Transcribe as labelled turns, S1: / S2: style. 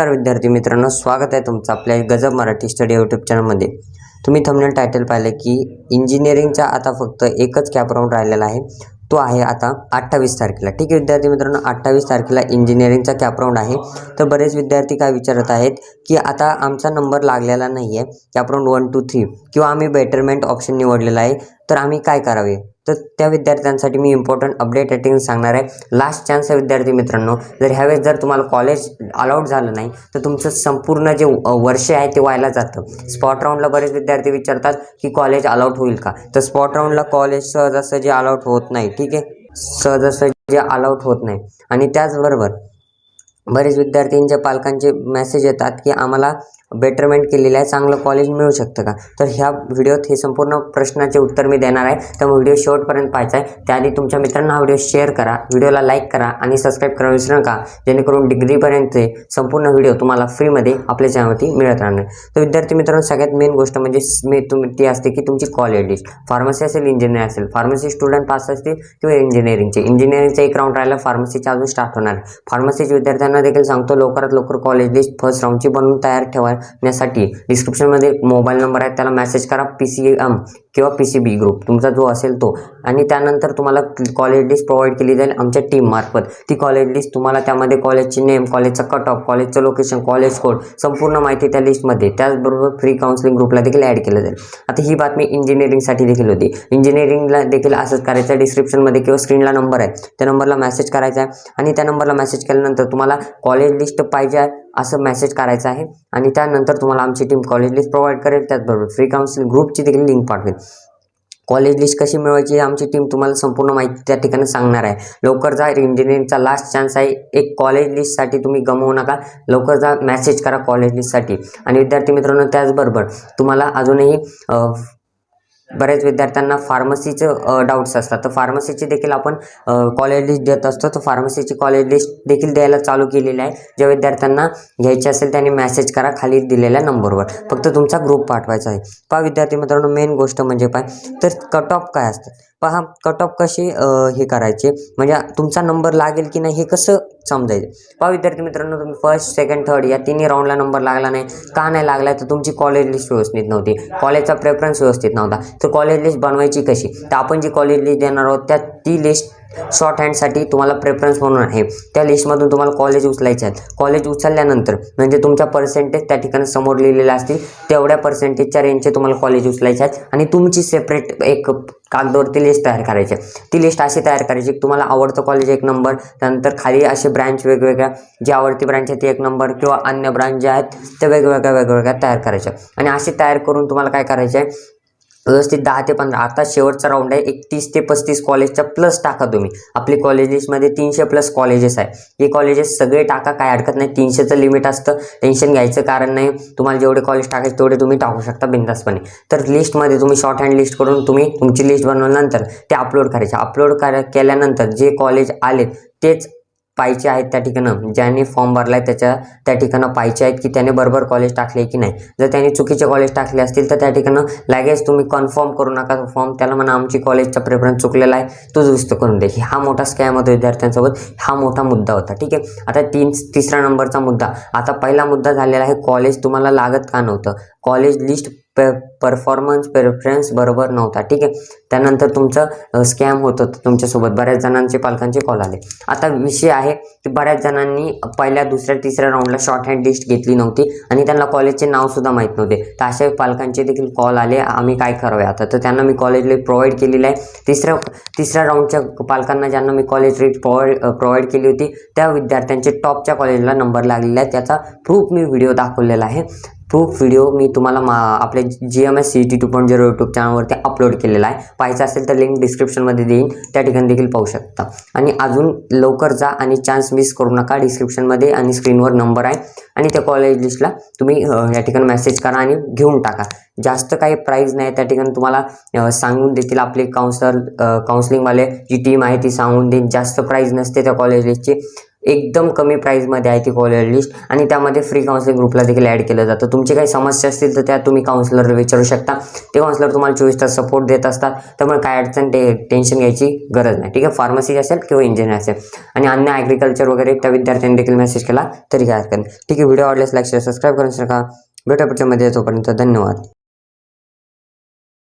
S1: नमस्कार विद्यार्थी मित्रांनो स्वागत आहे तुमचं आपल्या गजब मराठी स्टडी यूट्यूब चॅनलमध्ये तुम्ही थंबनेल टायटल पाहिलं की इंजिनिअरिंगचा आता फक्त एकच कॅप राऊंड राहिलेला आहे. तो आहे आता अठ्ठावीस तारखेला. ठीक आहे विद्यार्थी मित्रांनो अठ्ठावीस तारखेला इंजिनिअरिंगचा कॅप राऊंड आहे. तर बरेच विद्यार्थी काय विचारत आहेत की आता आमचा नंबर लागलेला नाही आहे CAP round one two three किंवा आम्ही बेटरमेंट ऑप्शन निवडलेला आहे. तर आम्ही काय करावे? तर त्या विद्यार्थ्यांसाठी मी इम्पॉर्टंट अपडेट रेटिंग सांगणार आहे. लास्ट चान्स आहे विद्यार्थी मित्रांनो जर ह्यावेळेस जर तुम्हाला कॉलेज अलाउड झालं नाही तर तुमचं संपूर्ण जे वर्ष आहे ते व्हायला जातं. स्पॉट राऊंडला बरेच विद्यार्थी विचारतात की कॉलेज अलाउड होईल का? तर स्पॉट राऊंडला कॉलेज सहजासहजी अलाउड होत नाही ठीक आहे? सहजासहजी अलाउड होत नाही. आणि त्याचबरोबर बरेच विद्यार्थ्यांच्या पालकांचे मेसेज येतात की आम्हाला बेटरमेंट केलेलं आहे चांगलं कॉलेज मिळू शकतं का? तर ह्या व्हिडिओत हे संपूर्ण प्रश्नाचे उत्तर मी देणार आहे. त्यामुळे व्हिडिओ शेवटपर्यंत पाहायचा आहे. त्याआधी तुमच्या मित्रांना हा व्हिडिओ शेअर करा व्हिडिओला लाईक करा आणि सबस्क्राईब करा विसरू नका. जेणेकरून डिग्रीपर्यंतचे संपूर्ण व्हिडिओ तुम्हाला फ्रीमध्ये आपल्या चॅनलवरती मिळत राहणार. तर विद्यार्थी मित्रांनो सगळ्यात मेन गोष्ट म्हणजे मी तुम ती असते की तुमची कॉलेज लिस्ट फार्मसी असेल इंजिनियर असेल. फार्मसी स्टुडंट पास असतील किंवा इंजिनिअरिंगचे इंजिनिअरिंगचा एक राऊंड राहिला फार्मसीचा अजून स्टार्ट होणार. फार्मसीच्या विद्यार्थ्यांना देखील सांगतो लवकरात लवकर कॉलेज लिस्ट फर्स्ट राऊंडची बनवून तयार ठेवण्यासाठी डिस्क्रिप्शनमध्ये मोबाईल नंबर आहे त्याला मेसेज करा. पी सी एम किंवा पी सी बी ग्रुप तुमचा जो असेल तो. आणि त्यानंतर तुम्हाला कॉलेज लिस्ट प्रोव्हाइड केली जाईल आमच्या टीममार्फत ती कॉलेज लिस्ट तुम्हाला त्यामध्ये कॉलेजची नेम कॉलेजचा कट ऑफ कॉलेजचं लोकेशन कॉलेज कोड संपूर्ण माहिती त्या लिस्टमध्ये त्याचबरोबर फ्री काउन्सिलिंग ग्रुपला देखील ॲड केलं जाईल. आता ही बातमी इंजिनिअरिंगसाठी देखील होती. इंजिनिअरिंगला देखील असंच करायचं डिस्क्रिप्शनमध्ये किंवा स्क्रीनला नंबर आहे त्या नंबरला मेसेज करायचा आहे. आणि त्या नंबरला मेसेज केल्यानंतर तुम्हाला कॉलेज लिस्ट पाहिजे आहे असं मेसेज करायचं आहे. आणि त्यानंतर तुम्हाला आमची टीम कॉलेज लिस्ट प्रोव्हाइड करेल. त्याचबरोबर फ्री काउन्सिलिंग ग्रुपची देखील लिंक पाठवेल. कॉलेज लिस्ट कशी मिळवायची आमची टीम तुम्हाला संपूर्ण माहिती त्या ठिकाणी सांगणार आहे. लवकर जा इंजिनिअरिंगचा लास्ट चान्स आहे. एक कॉलेज लिस्टसाठी तुम्ही गमवू नका. लवकर जा मॅसेज करा कॉलेज लिस्टसाठी आणि विद्यार्थी मित्रांनो त्याचबरोबर तुम्हाला अजूनही बऱ्याच विद्यार्थ्यांना फार्मसीचं डाऊट्स असतात. तर फार्मसीची देखील आपण कॉलेज लिस्ट देत असतो. तर फार्मसीची कॉलेज लिस्ट देखील द्यायला चालू केलेली आहे. ज्या विद्यार्थ्यांना घ्यायची असेल त्यांनी मेसेज करा खाली दिलेल्या नंबरवर फक्त तुमचा ग्रुप पाठवायचा आहे. पहा विद्यार्थी मित्रांनो मेन गोष्ट म्हणजे पाय. तर कट ऑफ काय असतात पहा कट ऑफ कसे हे करायचे. म्हणजे तुमचा नंबर लागेल की नाही हे कसं समजायचं? पहा विद्यार्थी मित्रांनो तुम्ही फर्स्ट सेकंड थर्ड या तिन्ही राऊंडला नंबर लागला नाही. का नाही लागला? तर तुमची कॉलेज लिस्ट व्यवस्थित नव्हती. कॉलेजचा प्रेफरन्स व्यवस्थित नव्हता. तर कॉलेज लिस्ट बनवायची कशी? तर आपण जी कॉलेज लिस्ट देणार आहोत त्या ती लिस्ट शॉर्ट हँडसाठी तुम्हाला प्रेफरन्स म्हणून आहे. त्या लिस्टमधून तुम्हाला कॉलेज उचलायचे आहेत. कॉलेज उचलल्यानंतर म्हणजे तुमच्या पर्सेंटेज त्या ठिकाणी समोर लिहिलेले असतील तेवढ्या पर्सेंटेजच्या रेंजचे तुम्हाला कॉलेज उचलायचे आहेत. आणि तुमची सेपरेट एक कागदावरती लिस्ट तयार करायची. ती लिस्ट अशी तयार करायची तुम्हाला आवडतं कॉलेज एक नंबर त्यानंतर खाली असे ब्रँच वेगवेगळ्या जी आवडती ब्रँच आहे ती एक नंबर किंवा अन्य ब्रँच जे आहेत त्या वेगवेगळ्या वेगवेगळ्या तयार करायच्या आणि अशी तयार करून तुम्हाला काय करायचे आहे व्यवस्थित दहा ते पंधरा. आता शेवटचा राऊंड आहे. एक तीस ते पस्तीस कॉलेजच्या प्लस टाका तुम्ही. आपली कॉलेज लिस्टमध्ये तीनशे प्लस कॉलेजेस आहे. हे कॉलेजेस सगळे टाका. काय हरकत नाही. तीनशेचं लिमिट असतं. टेन्शन घ्यायचं कारण नाही. तुम्हाला जेवढे कॉलेज टाकायचे तेवढे तुम्ही टाकू शकता बिंदासपणे. तर लिस्टमध्ये तुम्ही शॉर्ट हँड लिस्ट करून तुम्ही तुमची लिस्ट बनवल्यानंतर ते अपलोड करायचे. अपलोड कर केल्यानंतर जे कॉलेज आलेत तेच पाहिजे आहेत त्या ठिकाणं. ज्याने फॉर्म भरला आहे त्याच्या त्या ठिकाणं पाहिजे आहेत की त्याने बरोबर कॉलेज टाकले की नाही. जर त्याने चुकीचे कॉलेज टाकले असतील तर त्या ठिकाणं लगेच तुम्ही कन्फर्म करू नका. फॉर्म त्याला म्हणा आमची कॉलेजचा प्रेफरन्स चुकलेला आहे. तो दुरुस्त करून दे. हा मोठा स्कॅम होता विद्यार्थ्यांसोबत. हा मोठा मुद्दा होता. ठीक आहे? आता तीन तिसरा नंबरचा मुद्दा. आता पहिला मुद्दा झालेला आहे कॉलेज तुम्हाला लागत का नव्हतं? कॉलेज लिस्ट पे परफॉर्मन्स प्रेफरन्स बरोबर नव्हता. ठीक आहे? त्यानंतर तुमचं स्कॅम होत होतं तुमच्यासोबत. बऱ्याच जणांचे पालकांचे कॉल आले. आता विषय आहे की बऱ्याच जणांनी पहिल्या दुसऱ्या तिसऱ्या राऊंडला शॉर्ट हँड लिस्ट घेतली नव्हती आणि त्यांना कॉलेजचे नावसुद्धा माहीत नव्हते. तर अशा पालकांचे देखील कॉल आले. आम्ही काय करावे आता? तर त्यांना मी कॉलेज प्रोव्हाइड केलेलं आहे. तिसऱ्या तिसऱ्या राऊंडच्या पालकांना ज्यांना मी कॉलेज लिस्ट प्रोव्हाइड प्रोव्हाइड केली होती त्या विद्यार्थ्यांचे टॉपच्या कॉलेजला नंबर लागलेला आहे त्याचा प्रूफ मी व्हिडिओ दाखवलेला आहे. प्रूफ व्हिडिओ मी तुम्हाला मा आपल्या G M S C T two point zero YouTube चॅनलवरती अपलोड केलेला आहे. पाहायचं असेल तर लिंक डिस्क्रिप्शनमध्ये देईन. त्या ठिकाणी देखील पाहू शकता. आणि अजून लवकर जा आणि चान्स मिस करू नका. डिस्क्रिप्शनमध्ये आणि स्क्रीनवर नंबर आहे. आणि त्या कॉलेज लिस्टला तुम्ही या ठिकाणी मेसेज करा आणि घेऊन टाका. जास्त काही प्राईज नाही. त्या ठिकाणी तुम्हाला सांगून देतील आपले काउन्सलर काउन्सिलिंगवाले जी टीम आहे ती सांगून देईल जास्त प्राईज नसते त्या कॉलेज लिस्टची एकदम कमी प्राईजमध्ये आहे ती कॉलर लिस्ट आणि त्यामध्ये फ्री काउन्सिलिंग ग्रुपला देखील ॲड केलं जातं. तुमची काही समस्या असतील तर त्या तुम्ही काउन्सिलर विचारू शकता. ते काउन्सिलर तुम्हाला चोवीस तास सपोर्ट देत असतात. त्यामुळे काय अडचण ते टेन्शन घ्यायची गरज नाही. ठीक आहे? फार्मसी असेल किंवा इंजिनियर असेल. आणि अन्य ॲग्रिकल्चर वगैरे त्या विद्यार्थ्यांनी देखील मेसेज केला तरी काय हरकत ठीक आहे? व्हिडिओ आवडल्यास लाईक शेअर सबस्क्राईब करून शकता भेटा पुढच्या मध्ये. तोपर्यंत धन्यवाद.